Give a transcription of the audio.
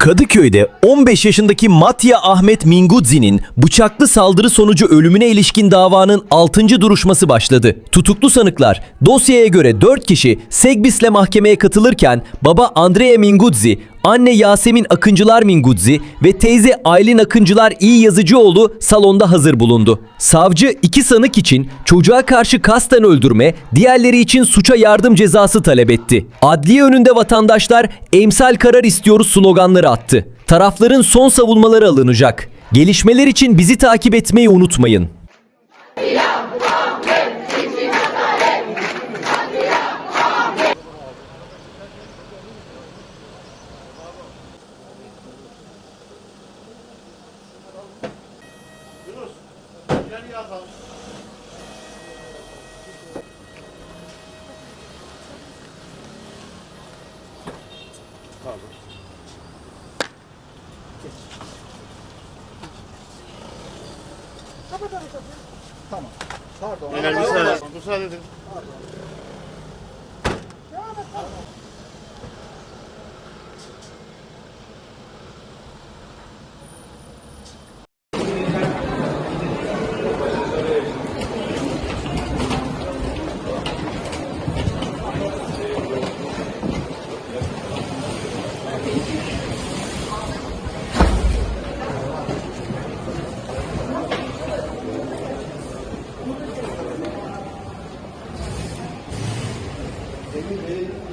Kadıköy'de 15 yaşındaki Matya Ahmet Mingudzi'nin bıçaklı saldırı sonucu ölümüne ilişkin davanın 6. duruşması başladı. Tutuklu sanıklar dosyaya göre 4 kişi Segbis'le mahkemeye katılırken baba Andrea Mingudzi, anne Yasemin Akıncılar Mingudzi ve teyze Aylin Akıncılar iyi yazıcıoğlu salonda hazır bulundu. Savcı iki sanık için çocuğa karşı kasten öldürme, diğerleri için suça yardım cezası talep etti. Adliye önünde vatandaşlar emsal karar istiyoruz sloganları attı. Tarafların son savunmaları alınacak. Gelişmeler için bizi takip etmeyi unutmayın. Beyler müsaade. Müsaade edin. Amen.